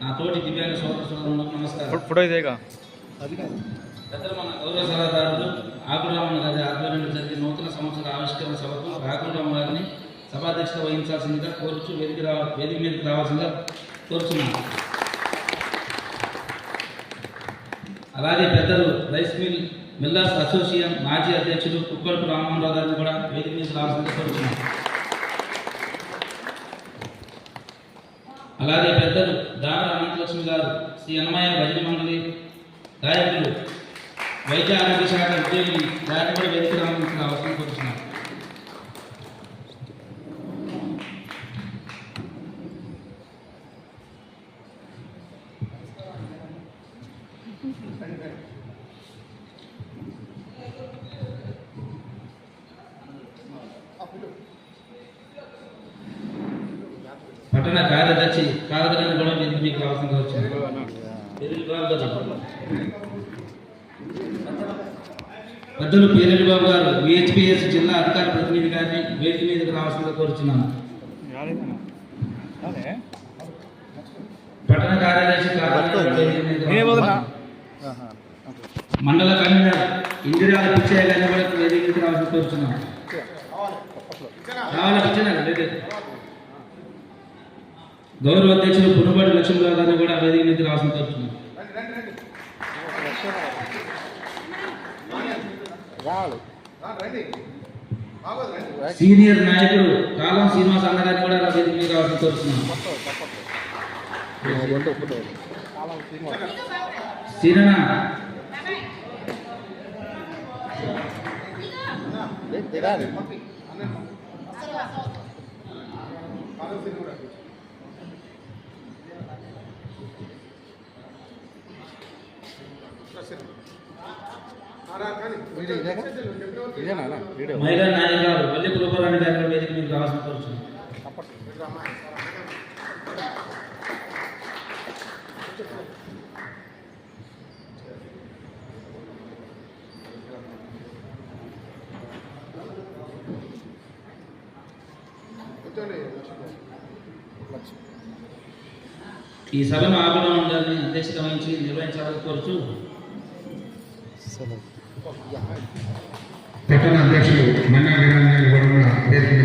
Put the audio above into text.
నా తోటి దివ్యాంగ సోదర సోదరులకు నమస్కారం. ఫోటో ఇదేగా? పెద్దలు మన గౌరవ సలహాదారులు ఆకురామన్ గారి ఆధ్వర్యంలో జరిగే నూతన సంవత్సర ఆవిష్కరణ సభకు ఆకురామ గారిని సభాధ్యక్షత వహించాల్సిందిగా కోరుచు వేదిక రా వేదిక మీదకి రావాల్సిందిగా కోరుచున్నాను. అలాగే పెద్దలు రైస్ మిల్ మిల్లర్స్ అసోసియేషన్ మాజీ అధ్యక్షులు కుక్కడపు రామమోహన్ గారిని కూడా వేదిక మీద రావాల్సిందిగా కోరుచున్నాను. అలాగే పెద్దలు దార అనంతలక్ష్మి గారు శ్రీ అన్నమయ్య భజన మండలి గాయకులు వైద్య ఆరోగ్య శాఖ ఉద్యోగిని దాన్ని కూడా వేదిక రావాల్సిన అవసరం కోరుతున్నాను. పట్టణ కార్యదర్శి కాగదని కూడా వేదిక మీకు రావాల్సిందిగా వచ్చింది పెద్దలు పేరెడ్డి బాబు గారు విహెచ్పిఎస్ జిల్లా అధికార ప్రతినిధి గారిని వేదిక మీదకి రావాల్సిందిగా కోరుచున్నాను. పట్టణ కార్యదర్శి మండల కన్వీనర్ ఇందిరా పిచ్చయ్య గారిని కూడా వేదిక మీదకి రావాల్సిందిగా కోరుచున్నాను. రావాలా పిచ్చయ్య లేదు. గౌరవ అధ్యక్షులు పునబడి లక్ష్మీరావు గారిని కూడా వేదిక నుంచి రావాల్సింది కోరుచున్నాను సీనియర్ నాయకుడు కాలం శ్రీనివాస్ అన్నగారిని కూడా వేదిక మీద రావాల్సింది కోరుచున్నాను సీనన్న. మహిళా నాయకురాలు కులపరాణి వేదిక ఈ సభను ఆపడం ఉండాలని అధ్యక్షత వహించి నిర్వహించాలని కోరుచు పట్టణ అధ్యక్షులు మన్నా వీరాంజనేయులు కూడా వేదిక